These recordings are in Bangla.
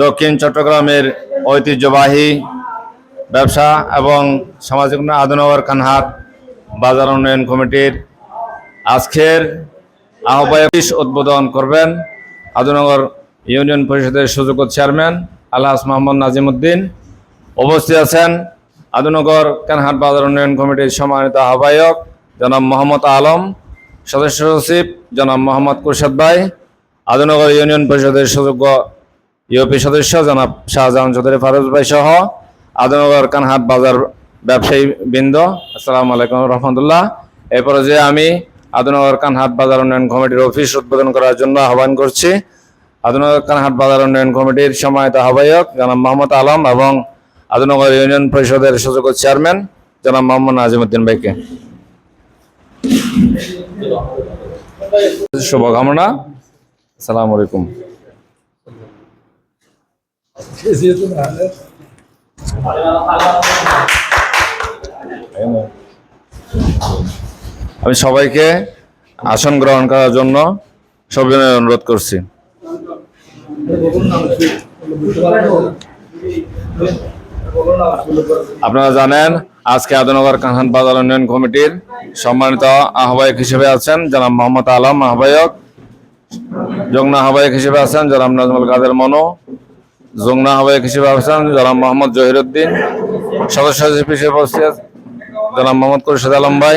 দক্ষিণ চট্টগ্রামের ঐতিহ্যবাহী ব্যবসা এবং সামাজিক আদনগর কানহাট বাজার উন্নয়ন কমিটির আজকের আহ্বায়ক উদ্বোধন করবেন আদনগর ইউনিয়ন পরিষদের সুযোগ্য চেয়ারম্যান আলহাজ মোহাম্মদ নাজিমুদ্দিন। উপস্থিত আছেন আদনগর কানহাট বাজার উন্নয়ন কমিটির সম্মানিত আহ্বায়ক জনাব মোহাম্মদ আলম, সদস্য সচিব জনাব মোহাম্মদ কুরশাদ ভাই আদনগর ইউনিয়ন পরিষদের সুযোগ্য ইউপি সদস্য জনাব শাহজাহান চৌধুরী ফারুজ ভাই সহ আদনগর কানহাট বাজার ব্যবসায়ী বৃন্দ। আসসালামু আলাইকুম রহমতুল্লাহ। এরপরে যে আমি আদনগর কানহাট বাজার উন্নয়ন কমিটির অফিস উদ্বোধন করার জন্য আহ্বান করছি। আদনগর কানহাট বাজার উন্নয়ন কমিটির সম্মানিত আহ্বায়ক জনাব মোহাম্মদ আলম এবং আদনগর ইউনিয়ন পরিষদের সুযোগ্য চেয়ারম্যান জনাব মোহাম্মদ নাজিমুদ্দিন ভাইকে। শুভকামনা। আসসালামু আলাইকুম। আমি সবাইকে আসন গ্রহণ করার জন্য সবিনয় অনুরোধ করছি। আপনারা জানেন, আজকে আদনগর কাহান বাজার উন্নয়ন কমিটির সম্মানিত আহ্বায়ক হিসেবে আছেন জনাব মোহাম্মদ আলম আহ্বায়ক, যুগ্ম আহ্বায়ক হিসেবে আছেন জনাব নাজমুল কাদের মনো যুগ্ম আহ্বায়ক হিসেবে আছেন জনাব মোহাম্মদ জহিরুদ্দিন, সদস্য হিসেবে উপস্থিত জনাব মোহাম্মদ কুরশেদ আলম ভাই,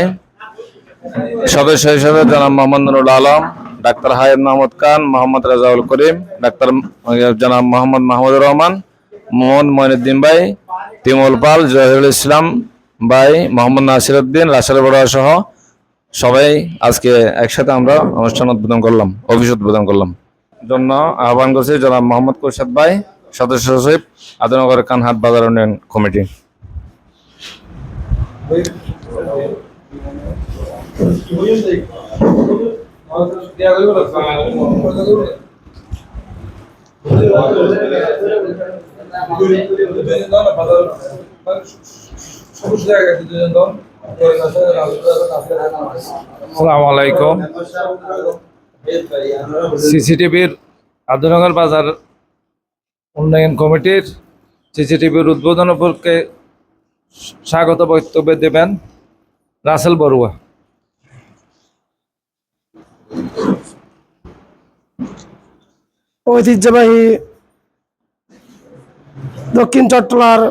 সদস্য হিসেবে জনাব মোহাম্মদ নুরুল আলম, ডাক্তার হায়েদ মাহমুদ খান, মোহাম্মদ রাজাউল করিম, ডাক্তার জনাব মোহাম্মদ মাহমুদুর রহমান মোহাম্মদ মঈনুদ্দিন ভাই, তিমুল পাল, জহিরুল ইসলাম ভাই, মোহাম্মদ নাসির উদ্দিন রাসেল বড়ুয়া সহ সবাই আজকে একসাথে আমরা অনুষ্ঠান উদ্বোধন করলাম, অফিস উদ্বোধন করলাম। জন্য আহ্বান করছি জনাব মোহাম্মদ কুরশাদ ভাই। সদস্য সচিব আদনগর কানহাট বাজার উন্নয়ন কমিটি। আসসালামু আলাইকুম। সিসিটিভির আদনগর বাজার উন্নয়ন কমিটির সিসিটিভির উদ্বোধন উপলক্ষে স্বাগত বক্তব্য দেবেন রাসেল বড়ুয়া। ঐতিহ্যবাহী দক্ষিণ চট্টলার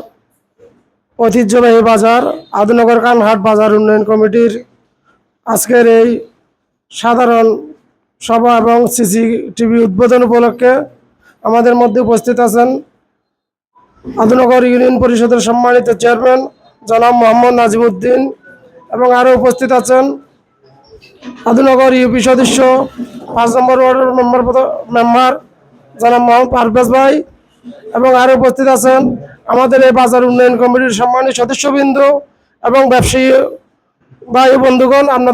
ঐতিহ্যবাহী বাজার, আদনগর কানহাট বাজার উন্নয়ন কমিটির আজকের এই সাধারণ সভা এবং সিসিটিভি উদ্বোধন উপলক্ষে আমাদের মধ্যে উপস্থিত আছেন আদনগর ইউনিয়ন পরিষদের সম্মানিত চেয়ারম্যান জনাব মোহাম্মদ নাজিমুদ্দিন এবং আরও উপস্থিত আছেন আদনগর ইউপি সদস্য, পাঁচ নম্বর ওয়ার্ডের মেম্বার মেম্বার জনাব মোহাম্মদ পারভেজ ভাই এবং আরও উপস্থিত আছেন আমাদের এই বাজার উন্নয়ন কমিটির সম্মানিত সদস্যবৃন্দ এবং ব্যবসায়ী ভাই বন্ধুগণ, আপনাদের